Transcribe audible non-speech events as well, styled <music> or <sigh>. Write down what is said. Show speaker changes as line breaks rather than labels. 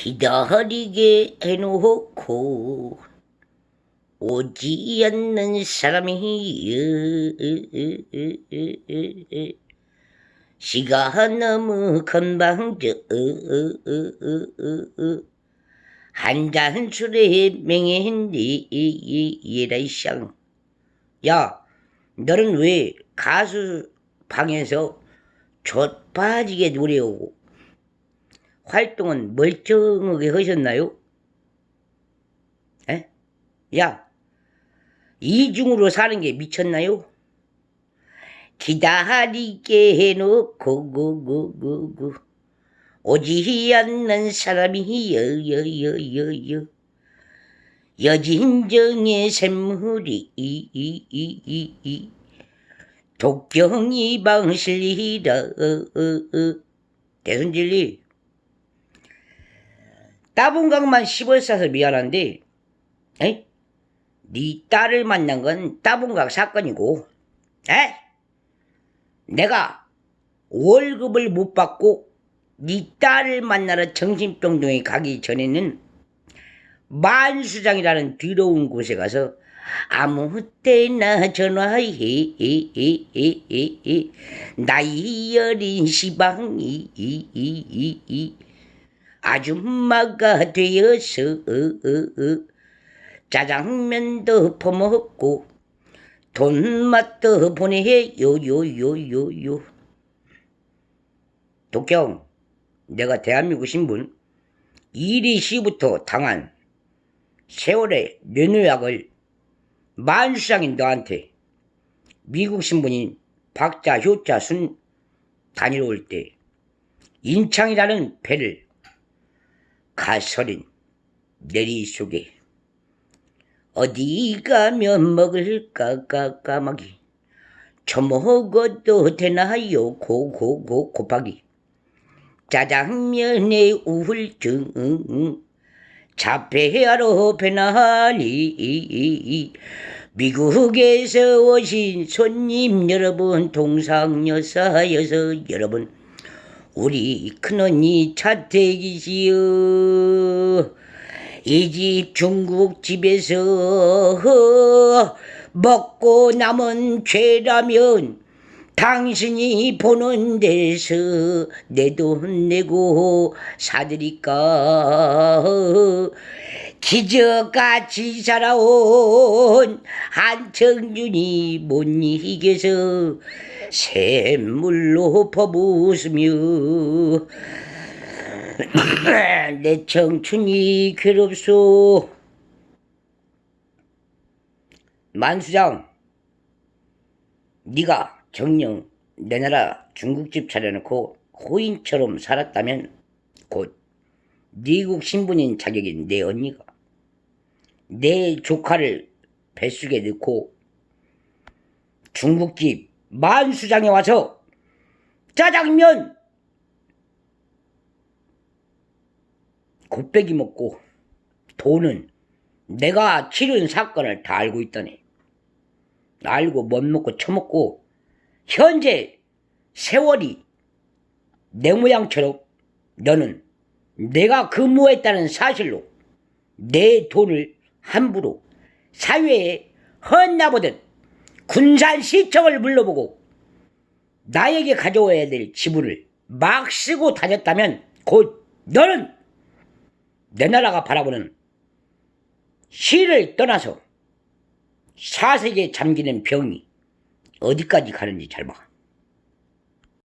기다리게 해놓고 오지 않는 사람이 시가 너무 건방져 한잔 술에 맹했니 이래샹. 야 너는 왜 가수 방에서 젖 빠지게 노래하고 활동은 멀쩡하게 하셨나요? 에? 야, 이중으로 사는 게 미쳤나요? 기다리게 해놓고 구구구구 오지 않는 사람이 여여여여여 여진정의 샘물이 이이이이 독경이 방실리라 대순진리 따분강만 씹어 싸서 미안한데 에이? 네 딸을 만난 건 따분강 사건이고 에? 내가 월급을 못 받고 네 딸을 만나러 정신병동에 가기 전에는 만수장이라는 더러운 곳에 가서 아무 때나 전화해 나이 어린 시방이 아줌마가 되어서 짜장면도 퍼먹고 돈맛도 보내 요 요요요요. 독경 내가 대한민국 신분 1위 시부터 당한 세월의 뇌노약을 만수장인 너한테 미국 신분인 박자 효자 순 다녀올 때 인창이라는 배를 가서린 내리 속에 어디 가면 먹을까 까 까마기 처먹어도 되나요? 고고고 곱하기. 짜장면에 우울증 자폐하러 배나니 미국에서 오신 손님 여러분 동상 여사 여서 여러분 우리 큰언니 차태기시여. 이 집 중국 집에서 먹고 남은 죄라면 당신이 보는 데서 내 돈 내고 사드릴까 기적같이 살아온 한청준이 못 이겨서 샘물로 퍼부으며 <clears throat> 내 청춘이 괴롭소. 만수장 네가 정녕 내 나라 중국집 차려놓고 호인처럼 살았다면 곧 미국 신분인 자격인 내 언니가 내 조카를 뱃속에 넣고 중국집 만수장에 와서 짜장면 곱빼기 먹고 돈은 내가 치른 사건을 다 알고 있더니 알고 못 먹고 처먹고 현재 세월이 내 모양처럼 너는 내가 근무했다는 사실로 내 돈을 함부로 사회에 헛나보듯 군산시청을 물러보고 나에게 가져와야 될 지분을 막 쓰고 다녔다면 곧 너는 내 나라가 바라보는 시를 떠나서 사색에 잠기는 병이 어디까지 가는지 잘 봐.